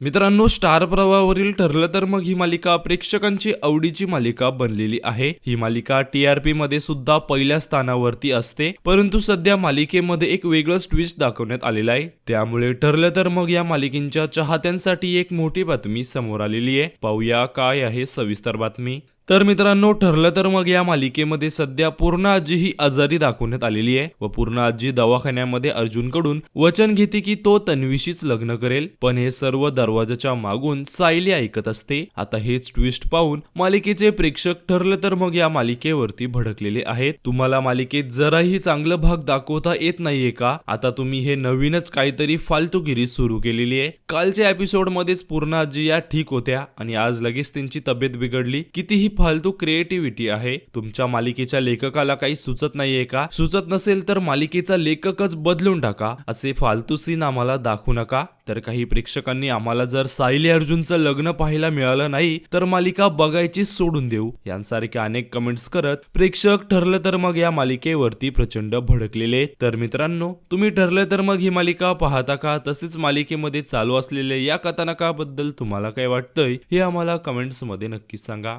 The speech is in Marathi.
मित्रांनो स्टार प्रवाहावरील ठरलं तर मग ही मालिका प्रेक्षकांची आवडीची मालिका बनलेली आहे. ही मालिका टीआरपी मध्ये सुद्धा पहिल्या स्थानावरती असते परंतु सध्या मालिकेमध्ये एक वेगळंच ट्विस्ट दाखवण्यात आलेलं आहे. त्यामुळे ठरलं तर मग या मालिकेच्या चाहत्यांसाठी एक मोठी बातमी समोर आलेली आहे. पाहूया काय आहे सविस्तर बातमी. तर मित्रांनो ठरलं तर मग या मालिकेमध्ये सध्या पूर्ण आजी ही आजारी दाखवण्यात आलेली आहे व पूर्ण आजी दवाखान्यामध्ये अर्जुनकडून वचन घेते की तो तन्वीशीच लग्न करेल. पण हे सर्व दरवाजाच्या मागून सायली ऐकत असते. आता हेच ट्विस्ट पाहून मालिकेचे प्रेक्षक ठरलं तर मग या मालिकेवरती भडकलेले आहेत. तुम्हाला मालिकेत जराही चांगलं भाग दाखवता येत नाहीये का? आता तुम्ही हे नवीनच काहीतरी फालतूगिरी सुरू केलेली आहे. कालच्या एपिसोड मध्येच पूर्ण आजी या ठीक होत्या आणि आज लगेच त्यांची तब्येत बिघडली. कितीही फालतू क्रिएटिव्हिटी आहे. तुमच्या मालिकेच्या लेखकाला काही सुचत नाहीये का? सुचत नसेल तर मालिकेचा लेखकच बदलून टाका. असे फालतू सीन आम्हाला दाखवू नका. तर काही प्रेक्षकांनी आम्हाला जर सायली अर्जुनचं लग्न पाहायला मिळालं नाही तर मालिका बघायची सोडून देऊ. यांसारखे अनेक कमेंट्स करत प्रेक्षक ठरलं तर मग या मालिकेवरती प्रचंड भडकलेले. तर मित्रांनो तुम्ही ठरलं तर मग ही मालिका पाहता का? तसेच मालिकेमध्ये चालू असलेल्या या कथानकाबद्दल तुम्हाला काय वाटतंय हे आम्हाला कमेंट्समध्ये नक्कीच सांगा.